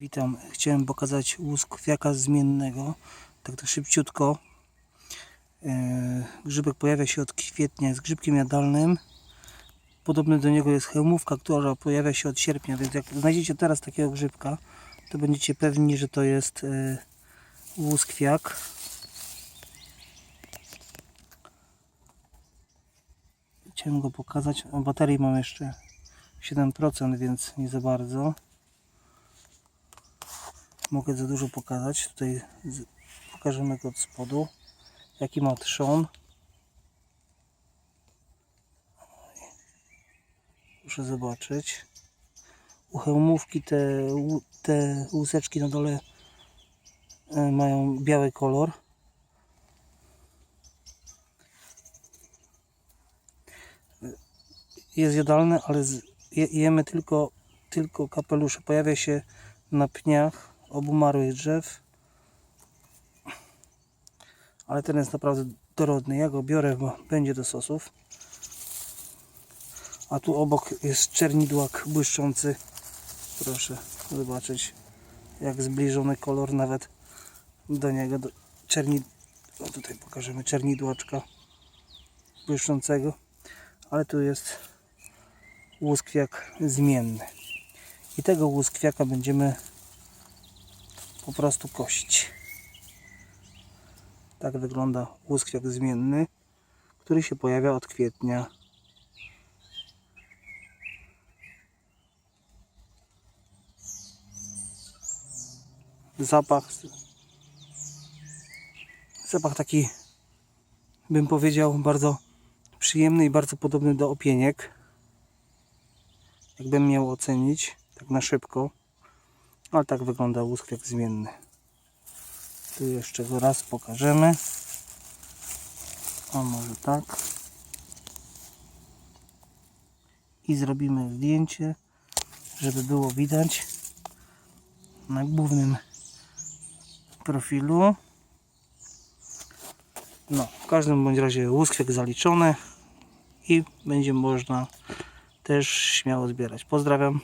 Witam. Chciałem pokazać łusk kwiaka zmiennego. Tak to szybciutko. E, Grzybek pojawia się od kwietnia, jest grzybkiem jadalnym. Podobny do niego jest hełmówka, która pojawia się od sierpnia, więc jak znajdziecie teraz takiego grzybka, to będziecie pewni, że to jest e, łuskwiak. Chciałem go pokazać. Baterii mam jeszcze 7%, więc nie za bardzo mogę za dużo pokazać. Tutaj pokażemy go od spodu. Jaki ma trzon. Proszę zobaczyć. U hełmówki te, te łuseczki na dole e, mają biały kolor. Jest jadalne, ale jemy tylko, tylko kapelusze. Pojawia się na pniach obumarłych drzew. Ale ten jest naprawdę dorodny. Ja go biorę, bo będzie do sosów. A tu obok jest czernidłak błyszczący. Proszę zobaczyć, jak zbliżony kolor nawet do niego. Do czerni... O, tutaj pokażemy czernidłaczka błyszczącego. Ale tu jest łuskwiak zmienny. I tego łuskwiaka będziemy po prostu kosić. Tak wygląda łuskwiak zmienny, który się pojawia od kwietnia. Zapach zapach taki bym powiedział bardzo przyjemny i bardzo podobny do opieniek. Jakbym miał ocenić tak na szybko. Ale tak wygląda łuskwiak zmienny. Tu jeszcze go raz pokażemy. O, może tak. I zrobimy zdjęcie, żeby było widać na głównym profilu. No, w każdym bądź razie łuskwiak zaliczony i będzie można też śmiało zbierać. Pozdrawiam.